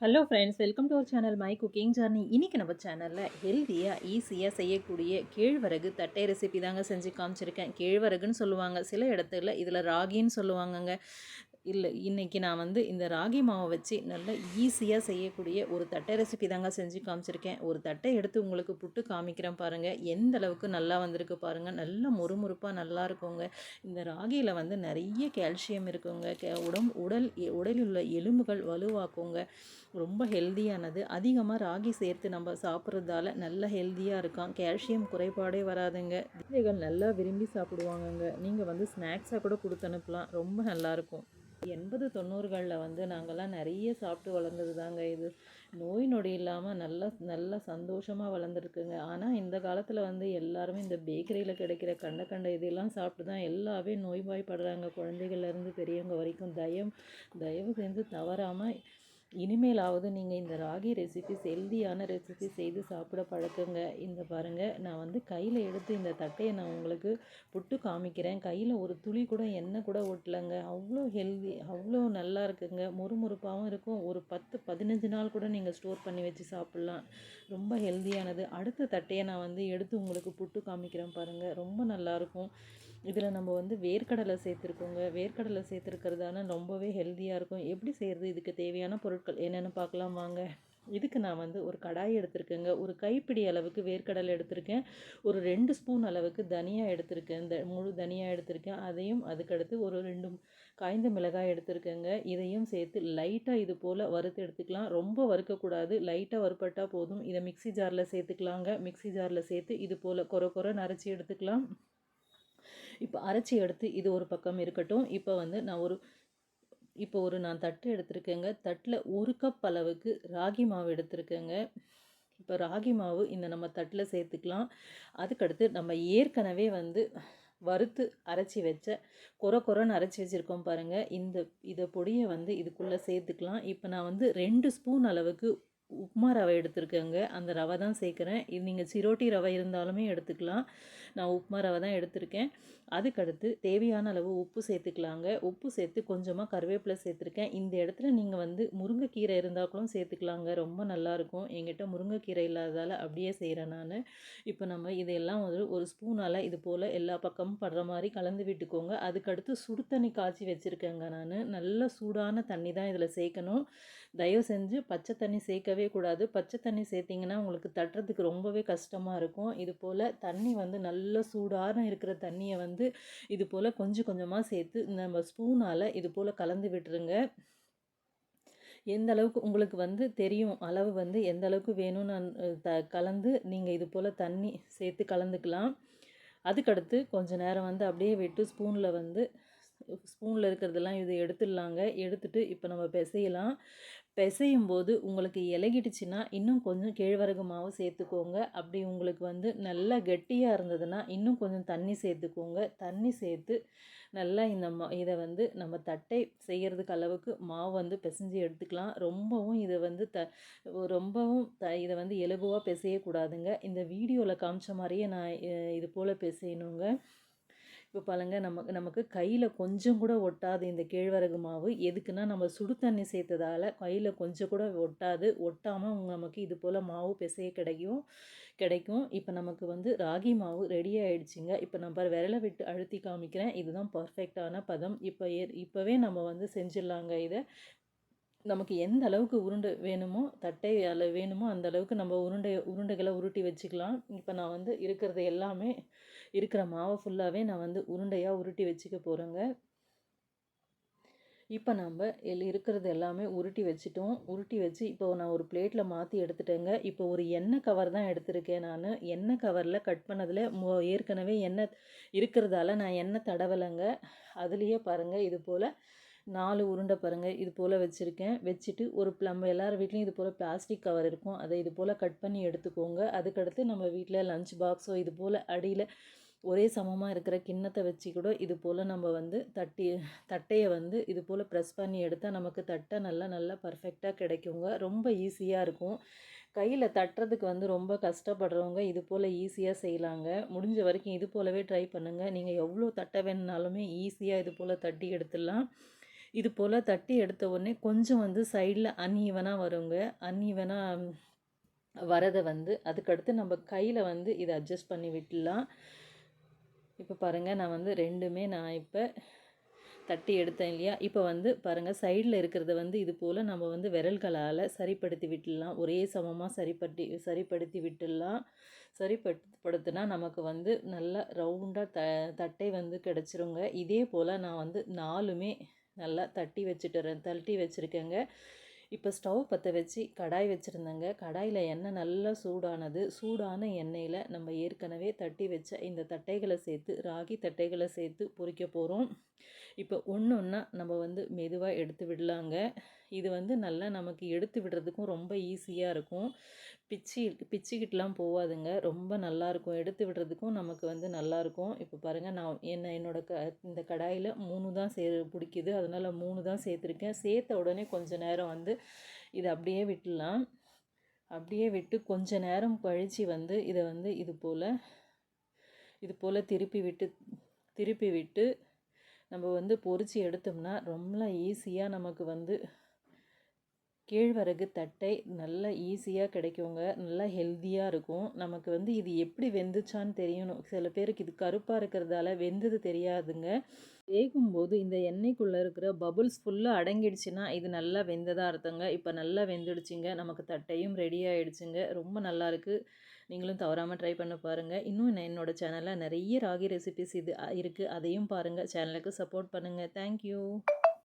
Hello friends welcome to our channel my cooking journey இன்றைக்கி நம்ம சேனலில் ஹெல்த்தியாக ஈஸியாக செய்யக்கூடிய கேழ்வரகு தட்டை ரெசிபி தாங்க செஞ்சு காமிச்சிருக்கேன். கேழ்வரகுன்னு சொல்லுவாங்க. சில இடத்துல இதில் ராகின்னு சொல்லுவாங்கங்க. இல்லை இன்றைக்கி நான் வந்து இந்த ராகி மாவை வச்சு நல்லா ஈஸியாக செய்யக்கூடிய ஒரு தட்டை ரெசிபி தாங்க செஞ்சு காமிச்சிருக்கேன். ஒரு தட்டை எடுத்து உங்களுக்கு புட்டு காமிக்கிறேன் பாருங்கள் எந்த அளவுக்கு நல்லா வந்திருக்கு பாருங்கள் நல்லா முறுமுறுப்பாக நல்லா இருக்குங்க. இந்த ராகியில் வந்து நிறைய கால்சியம் இருக்குங்க. உடம்பு உடல் எ- உடலில் உள்ள எலும்புகள் வலுவாக்குங்க. ரொம்ப ஹெல்தியானது அதிகமாக ராகி சேர்த்து நம்ம சாப்பிட்றதால நல்ல ஹெல்த்தியாக இருக்கான். கால்சியம் குறைபாடே வராதுங்க. குழந்தைகள் நல்லா விரும்பி சாப்பிடுவாங்கங்க. நீங்கள் வந்து ஸ்நாக்ஸாக கூட கொடுத்து அனுப்பலாம். ரொம்ப நல்லாயிருக்கும் எண்பது தொண்ணூறுகளில் வந்து நாங்கள்லாம் நிறைய சாப்பிட்டு வளர்ந்தது தாங்க இது. நோய் நொடி இல்லாமல் நல்லா நல்லா சந்தோஷமாக வளர்ந்துருக்குங்க. ஆனால் இந்த காலத்தில் வந்து எல்லாருமே இந்த பேக்கரியில் கிடைக்கிற கண்ட கண்ட இதெல்லாம் சாப்பிட்டு தான் எல்லாமே நோய்வாய்ப்படுறாங்க. குழந்தைகள்லேருந்து பெரியவங்க வரைக்கும் தயம் தயவு செஞ்சு தவறாமல் இனிமேலாவது நீங்கள் இந்த ராகி ரெசிபிஸ் ஹெல்தியான ரெசிபி செய்து சாப்பிட பழக்குங்க. இந்த பாருங்கள் நான் வந்து கையில் எடுத்து இந்த தட்டையை நான் உங்களுக்கு புட்டு காமிக்கிறேன். கையில் ஒரு துளி கூட எண்ணெய் கூட ஒட்டலைங்க அவ்வளோ ஹெல்தி அவ்வளோ நல்லா இருக்குங்க. முறுமுறுப்பாகவும் இருக்கும். ஒரு பத்து பதினஞ்சு நாள் கூட நீங்கள் ஸ்டோர் பண்ணி வச்சு சாப்பிட்லாம். ரொம்ப ஹெல்தியானது அடுத்த தட்டையை நான் வந்து எடுத்து உங்களுக்கு புட்டு காமிக்கிறேன் பாருங்கள் ரொம்ப நல்லாயிருக்கும் இதில் நம்ம வந்து வேர்க்கடலை சேர்த்துருக்கோங்க. வேர்க்கடலை சேர்த்துருக்கிறதால ரொம்பவே ஹெல்த்தியாக இருக்கும். எப்படி செய்கிறது இதுக்கு தேவையான பொருட்கள் என்னென்னு பார்க்கலாம் வாங்க. இதுக்கு நான் வந்து ஒரு கடாய் எடுத்திருக்கேங்க. ஒரு கைப்பிடி அளவுக்கு வேர்க்கடலை எடுத்திருக்கேன். ஒரு ரெண்டு ஸ்பூன் அளவுக்கு தனியா எடுத்திருக்கேன். இந்த முழு தனியா எடுத்திருக்கேன். அதையும் அதுக்கடுத்து ஒரு ரெண்டு காய்ந்த மிளகாய் எடுத்திருக்கேங்க. இதையும் சேர்த்து லைட்டாக இது போல் வறுத்து எடுத்துக்கலாம். ரொம்ப வறுக்கக்கூடாது. லைட்டாக வறுப்பட்டால் போதும். இதை மிக்ஸி ஜாரில் சேர்த்துக்கலாங்க. மிக்ஸி ஜாரில் சேர்த்து இது போல் கொர கொர நரைச்சி எடுத்துக்கலாம். இப்போ அரைச்சி எடுத்து இது ஒரு பக்கம் இருக்கட்டும். இப்போ வந்து நான் ஒரு இப்போ ஒரு நான் தட்டு எடுத்திருக்கேங்க. தட்டில் ஒரு கப் அளவுக்கு ராகி மாவு எடுத்திருக்கேங்க. இப்போ ராகி மாவு இந்த நம்ம தட்டில் சேர்த்துக்கலாம். அதுக்கடுத்து நம்ம ஏற்கனவே வந்து வறுத்து அரைச்சி வச்ச கொர கொரன்னு அரைச்சி வச்சுருக்கோம் பாருங்கள் இந்த இதை பொடியை வந்து இதுக்குள்ளே சேர்த்துக்கலாம். இப்போ நான் வந்து ரெண்டு ஸ்பூன் அளவுக்கு உப்புமா ரவை எடுத்திருக்கேங்க. அந்த ரவை தான் சேர்க்குறேன். இது நீங்கள் சிரோட்டி ரவை இருந்தாலுமே எடுத்துக்கலாம். நான் உப்புமா ரவை தான் எடுத்திருக்கேன். அதுக்கடுத்து தேவையான அளவு உப்பு சேர்த்துக்கலாங்க. உப்பு சேர்த்து கொஞ்சமாக கருவேப்பிலை சேர்த்துருக்கேன். இந்த இடத்துல நீங்கள் வந்து முருங்கைக்கீரை இருந்தால் கூட சேர்த்துக்கலாங்க. ரொம்ப நல்லாயிருக்கும் என்கிட்ட முருங்கைக்கீரை இல்லாததால் அப்படியே செய்கிறேன் நான். இப்போ நம்ம இதையெல்லாம் ஒரு ஒரு ஸ்பூனால் இது போல் எல்லா பக்கமும் படுற மாதிரி கலந்து விட்டுக்கோங்க. அதுக்கடுத்து சுடு தண்ணி காய்ச்சி வச்சுருக்கேங்க நான். நல்ல சூடான தண்ணி தான் இதில் சேர்க்கணும். தயவு செஞ்சு பச்சை தண்ணி சேர்க்கவே தட்டவே கூடாது. பச்சை தண்ணி சேர்த்திங்கன்னா உங்களுக்கு தட்டுறதுக்கு ரொம்பவே கஷ்டமாக இருக்கும். இது போல் தண்ணி வந்து நல்ல சூடான இருக்கிற தண்ணியை வந்து இது போல் கொஞ்சம் கொஞ்சமாக சேர்த்து நம்ம ஸ்பூனால் இது போல் கலந்து விட்டுருங்க. எந்த அளவுக்கு உங்களுக்கு வந்து தெரியும் அளவு வந்து எந்த அளவுக்கு வேணும்னு த கலந்து நீங்கள் இது போல் தண்ணி சேர்த்து கலந்துக்கலாம். அதுக்கடுத்து கொஞ்சம் நேரம் வந்து அப்படியே விட்டு ஸ்பூனில் வந்து ஸ்பூனில் இருக்கிறதெல்லாம் இதை எடுத்துடலாங்க. எடுத்துட்டு இப்போ நம்ம பிசையலாம். பிசையும் போது உங்களுக்கு இலகிடுச்சுன்னா இன்னும் கொஞ்சம் கேழ்வரகு மாவு சேர்த்துக்கோங்க. அப்படி உங்களுக்கு வந்து நல்லா கெட்டியாக இருந்ததுன்னா இன்னும் கொஞ்சம் தண்ணி சேர்த்துக்கோங்க. தண்ணி சேர்த்து நல்லா இந்த மா இதை வந்து நம்ம தட்டை செய்கிறதுக்கு அளவுக்கு மாவு வந்து பிசைஞ்சு எடுத்துக்கலாம். ரொம்பவும் இதை வந்து த ரொம்பவும் த இதை வந்து எலுகுவாக பிசையக்கூடாதுங்க. இந்த வீடியோவில் காமிச்ச மாதிரியே நான் இது போல் பிசையணுங்க. இப்போ பாருங்க நமக்கு நமக்கு கையில் கொஞ்சம் கூட ஒட்டாது இந்த கேழ்வரகு மாவு. எதுக்குன்னா நம்ம சுடு தண்ணி சேர்த்ததால் கையில் கொஞ்சம் கூட ஒட்டாது. ஒட்டாமல் நமக்கு இது போல் மாவு பிசைய கிடைக்கும் கிடைக்கும். இப்போ நமக்கு வந்து ராகி மாவு ரெடி ஆகிடுச்சிங்க இப்போ நம்ம விரலை விட்டு அழுத்தி காமிக்கிறேன். இதுதான் பர்ஃபெக்டான பதம். இப்போ இப்போவே நம்ம வந்து செஞ்சிடலாங்க இதை. நமக்கு எந்த அளவுக்கு உருண்டை வேணுமோ தட்டை அளவு வேணுமோ அந்த அளவுக்கு நம்ம உருண்டை உருண்டைகளை உருட்டி வச்சுக்கலாம். இப்போ நான் வந்து இருக்கிறது எல்லாமே இருக்கிற மாவை ஃபுல்லாகவே நான் வந்து உருண்டையாக உருட்டி வச்சுக்க போகிறேங்க இப்போ நம்ம எல் இருக்கிறது எல்லாமே உருட்டி வச்சுட்டோம். உருட்டி வச்சு இப்போ நான் ஒரு பிளேட்டில் மாற்றி எடுத்துட்டேங்க. இப்போ ஒரு எண்ணெய் கவர் தான் எடுத்திருக்கேன் நான். எண்ணெய் கவரில் கட் பண்ணதில் மோ ஏற்கனவே எண்ணெய் இருக்கிறதால நான் எண்ணெய் தடவலைங்க. அதுலேயே பாருங்கள் இது போல் நாலு உருண்டை பாருங்கள் இது போல் வச்சுருக்கேன். வச்சுட்டு ஒரு நம்ம எல்லார் வீட்லேயும் இது போல் பிளாஸ்டிக் கவர் இருக்கும். அதை இது போல் கட் பண்ணி எடுத்துக்கோங்க. அதுக்கடுத்து நம்ம வீட்டில் லஞ்ச் பாக்ஸோ இது போல் அடியில் ஒரே சமமாக இருக்கிற கிண்ணத்தை வச்சு கூட இது போல் நம்ம வந்து தட்டி தட்டையை வந்து இது போல் ப்ரெஸ் பண்ணி எடுத்தால் நமக்கு தட்டை நல்லா நல்லா பர்ஃபெக்டாக கிடைக்குங்க. ரொம்ப ஈஸியாக இருக்கும். கையில் தட்டுறதுக்கு வந்து ரொம்ப கஷ்டப்படுறவங்க இது போல் ஈஸியாக செய்யலாங்க. முடிஞ்ச வரைக்கும் இது போலவே ட்ரை பண்ணுங்கள் நீங்கள் எவ்வளோ தட்டை வேணுனாலுமே ஈஸியாக இது போல் தட்டி எடுத்துடலாம். இது போல் தட்டி எடுத்த உடனே கொஞ்சம் வந்து சைடில் அன்ஈவனாக வருங்க. அன்ஈவனாக வரதை வந்து அதுக்கடுத்து நம்ம கையில் வந்து இதை அட்ஜஸ்ட் பண்ணி விட்டுலாம் இப்போ பாருங்கள் நான் வந்து ரெண்டுமே நான் இப்போ தட்டி எடுத்தேன் இல்லையா? இப்போ வந்து பாருங்கள் சைடில் இருக்கிறத வந்து இது போல் நம்ம வந்து விரல்களால் சரிப்படுத்தி விட்டுடலாம். ஒரே சமமாக சரிப்படுத்தி சரிப்படுத்தி விட்டுடலாம். சரிப்படுத்தினா நமக்கு வந்து நல்லா ரவுண்டாக த தட்டை வந்து கிடச்சிருங்க. இதே போல் நான் வந்து நாலுமே நல்லா தட்டி வச்சுட்டுறேன். தட்டி வச்சுருக்கேங்க. இப்போ ஸ்டவ் பற்ற வச்சு கடாய் வச்சுருந்தேங்க. கடாயில் எண்ணெய் நல்லா சூடானது. சூடான எண்ணெயில் நம்ம ஏற்கனவே தட்டி வச்ச இந்த தட்டைகளை சேர்த்து ராகி தட்டைகளை சேர்த்து பொறிக்க போகிறோம் இப்போ ஒன்று ஒன்றா நம்ம வந்து மெதுவாக எடுத்து விடலாங்க. இது வந்து நல்லா நமக்கு எடுத்து விடுறதுக்கும் ரொம்ப ஈஸியாக இருக்கும். பிச்சு பிச்சுக்கிட்டுலாம் போகாதுங்க ரொம்ப நல்லாயிருக்கும் எடுத்து விடுறதுக்கும் நமக்கு வந்து நல்லாயிருக்கும் இப்போ பாருங்கள் நான் என்ன என்னோடய க இந்த கடாயில் மூணு தான் சே பிடிக்குது. அதனால் மூணு தான் சேர்த்துருக்கேன். சேர்த்த உடனே கொஞ்சம் நேரம் வந்து இதை அப்படியே விட்டுடலாம். அப்படியே விட்டு கொஞ்ச நேரம் கழித்து வந்து இதை வந்து இது போல் இது போல் திருப்பி விட்டு திருப்பி விட்டு நம்ம வந்து பொறிச்சு எடுத்தோம்னா ரொம்ப ஈஸியாக நமக்கு வந்து கேழ்வரகு தட்டை நல்லா ஈஸியாக கிடைக்குங்க. நல்லா ஹெல்த்தியாக இருக்கும். நமக்கு வந்து இது எப்படி வெந்துச்சான்னு தெரியணும். சில பேருக்கு இது கருப்பாக இருக்கிறதால வெந்தது தெரியாதுங்க. வேகும்போது இந்த எண்ணெய்க்குள்ளே இருக்கிற பபுள்ஸ் ஃபுல்லாக அடங்கிடுச்சுன்னா இது நல்லா வெந்ததாக அர்த்தங்க. இப்போ நல்லா வெந்துடுச்சுங்க. நமக்கு தட்டையும் ரெடி ஆகிடுச்சுங்க ரொம்ப நல்லாயிருக்கு நீங்களும் தவறாமல் ட்ரை பண்ண பாருங்கள் இன்னும் என்னோடய சேனலில் நிறைய ராகி ரெசிபிஸ் இது இருக்குது அதையும் பாருங்கள் சேனலுக்கு சப்போர்ட் பண்ணுங்கள் தேங்க்யூ